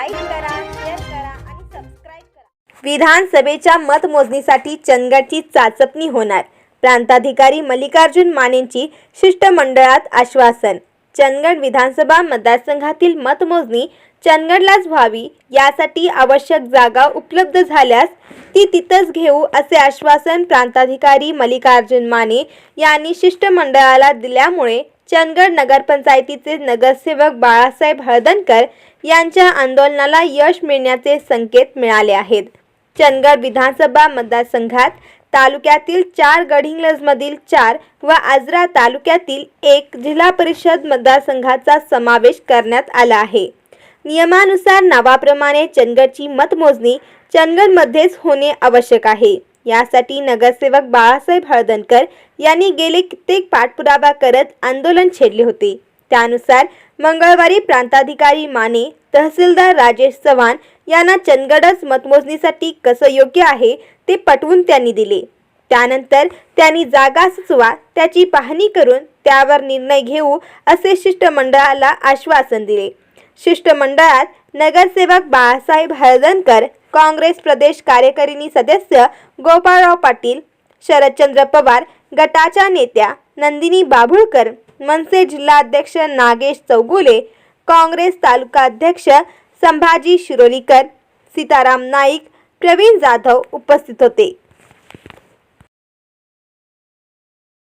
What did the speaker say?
Like करा share करा आणि सबस्क्राईब करा. विधानसभेच्या मतमोजणीसाठी चंदगडची चाचपणी होणार. प्रांताधिकारी मल्लिकार्जुन मानेंची शिष्टमंडळात आश्वासन. चंदगड विधानसभा मतदारसंघातील मतमोजणी चंदगडलाच व्हावी यासाठी आवश्यक जागा उपलब्ध झाल्यास ती तिथंच घेऊ असे आश्वासन प्रांताधिकारी मल्लिकार्जुन माने यांनी शिष्टमंडळाला दिल्यामुळे चंदगड नगरपंचायतीचे नगरसेवक बाळासाहेब हळदणकर यांच्या आंदोलनाला यश मिळण्याचे संकेत मिळाले आहेत. चंदगड विधानसभा मतदारसंघात तालुक्यातील चार गडहिंग्लजमधील चार व आजरा तालुक्यातील एक जिल्हा परिषद मतदारसंघाचा समावेश करण्यात आला आहे. नियमानुसार नावाप्रमाणे चंदगडची मतमोजणी चंदगडमध्येच होणे आवश्यक आहे. यासाठी नगरसेवक बाळासाहेब हळदणकर यांनी गेले कित्येक पाठपुरावा करत आंदोलन छेडले होते. त्यानुसार मंगळवारी प्रांताधिकारी माने तहसीलदार राजेश चव्हाण यांना चंदगडच मतमोजणीसाठी कसं योग्य आहे ते पटवून त्यांनी दिले. त्यानंतर त्यांनी जागा सुचवा त्याची पाहणी करून त्यावर निर्णय घेऊ असे शिष्टमंडळाला आश्वासन दिले. शिष्टमंडळात नगरसेवक बाळासाहेब हळदणकर काँग्रेस प्रदेश कार्यकारिणी सदस्य गोपाळराव पाटील शरदचंद्र पवार गटाच्या नेत्या नंदिनी बाभुळकर मनसे जिल्हाध्यक्ष नागेश चौगुले काँग्रेस तालुका अध्यक्ष संभाजी शिरोलीकर सीताराम नाईक प्रवीण जाधव उपस्थित होते.